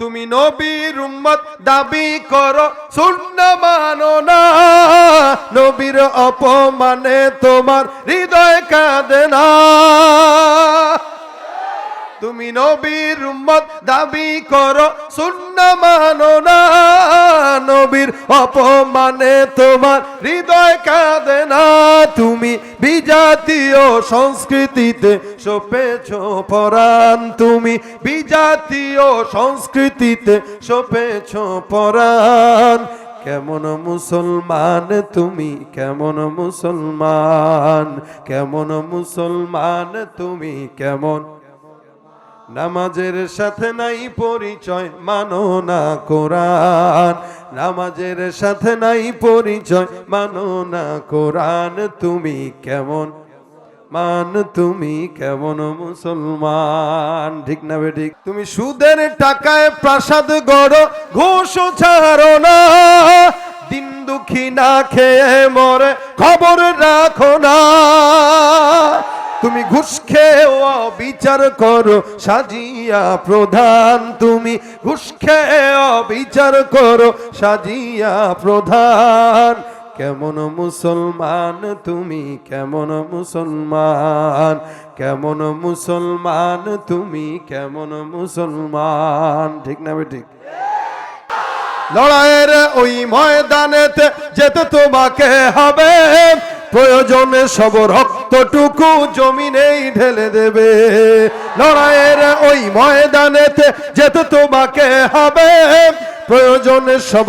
তুমি নবীর উম্মত দাবি করো শূন্য মানো না। নবীর অপমানে তোমার হৃদয় কাঁদে না। তুমি নবীর উম্মত, দাবি করো শূন্য মানো না নবীর, অপমানে তোমার হৃদয় কাঁদে না। তুমি বিজাতীয় সংস্কৃতিতে সপেছ পরাণ, তুমি বিজাতীয় সংস্কৃতিতে সপেছ পরাণ। কেমন মুসলমান তুমি, কেমন মুসলমান কেমন মুসলমান তুমি, কেমন নামাজের সাথে নাই পরিচয়, মানো না কোরআন। নামাজের সাথে নাই পরিচয়, মানো না কোরআন। তুমি কেমন? মান তুমি কেমন মুসলমান? ঠিক না ঠিক? তুমি সুদের টাকায় প্রাসাদ গড়ো, ঘুষ ছাড়ো না। দিন দুঃখী না খেয়ে মরে, খবর রাখো না। তুমি ঘুষ খেয়েও বিচার করো, সাজিয়া প্রধান তুমি। ঘুষ খেয়ে বিচার করো, সাজিয়া প্রধান। কেমন মুসলমান তুমি, কেমন মুসলমান কেমন মুসলমান তুমি, কেমন মুসলমান। ঠিক না ঠিক? লড়াইয়ের ওই ময়দানেতে যেতে তোমাকে হবে। প্রয়োজনে সব রক্তটুকু জমিনেই ঢেলে দেবে লড়াইয়ের ওই ময়দানেতে যেতে তোমাকে হবে। প্রয়োজনে সব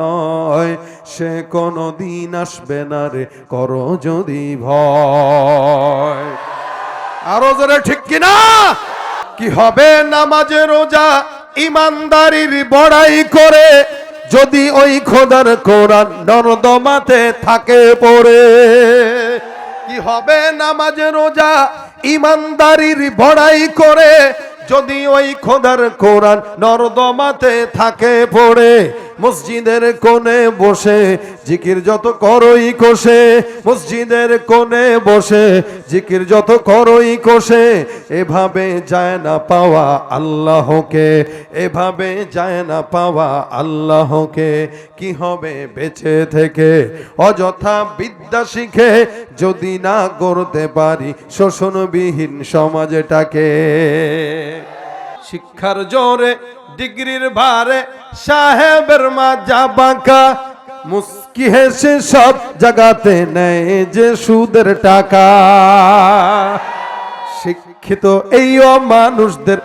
নয়, সে কোনো দিন আসবে না রে, করো যদি ভয়। আরও জোরে, ঠিক কিনা? কি হবে নামাজে, রোজা, ইমানদারির বড়াই করে যদি ওই খোদার কোরআন নর্দমাতে থাকে পড়ে? কি হবে নামাজে, রোজা, ইমানদারির বড়াই করে যদি ওই খোদার কোরআন নর্দমাতে থাকে পড়ে? মসজিদের কোণে বসে জিকির যত করই কোষে, মসজিদের কোণে বসে জিকির যত করই কোষে, এভাবে যায় না পাওয়া আল্লাহকে, এভাবে যায় না পাওয়া আল্লাহকে, কি হবে বেঁচে থেকে? অযথা বিদ্যা শিখে যদি না করতে পারি শোষণবিহীন সমাজটাকে। শিক্ষার জোরে ডিগ্রির ভারে সাহেবের মাজা বাঁকা। মুস্কি হেসে সব জাগাতে নেয় যে সুদের টাকা। শিক্ষিত এই মানুষদের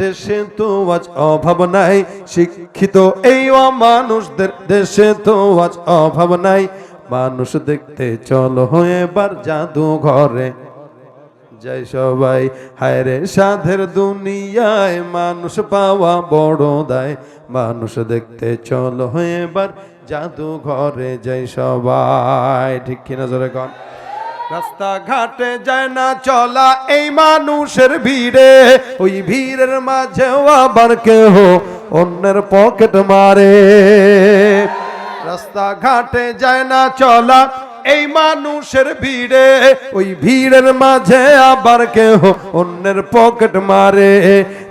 দেশে তো আজ অভাব নাই। শিক্ষিত এই মানুষদের দেশে তো আজ অভাব নাই। মানুষ দেখতে চলো, এবার জাদু ঘরে যাই সবাই। হায় রে সাধের দুনিয়ায় মানুষ পাওয়া বড় দায়। মানুষ দেখতে চলো এবার জাদু ঘরে যাই সবাই। ঠিক কিনা জোরে কন? রাস্তাঘাটে যায় না চলা এই মানুষের ভিড়ে। ওই ভিড়ের মাঝেও আবার কেহ অন্যের পকেট মারে। রাস্তাঘাটে যায় না চলা এই মানুষের ভিড়ে ওই ভিড়ের মাঝে আবার কেহ অন্যের পকেট মারে।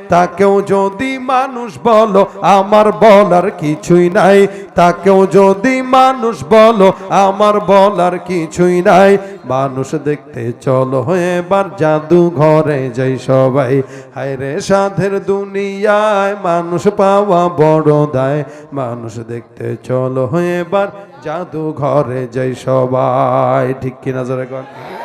তাকেও যদি মানুষ বলো, আমার বলার কিছুই নাই। তাকেও যদি মানুষ বলো, আমার বলার কিছুই নাই। মানুষ দেখতে চলো, এবার জাদু ঘরে যাই সবাই। হায় রে সাধের দুনিয়ায় মানুষ পাওয়া বড় দায়। মানুষ দেখতে চলো, এবার জাদু ঘরে যাই সবাই। ঠিক কিনা কর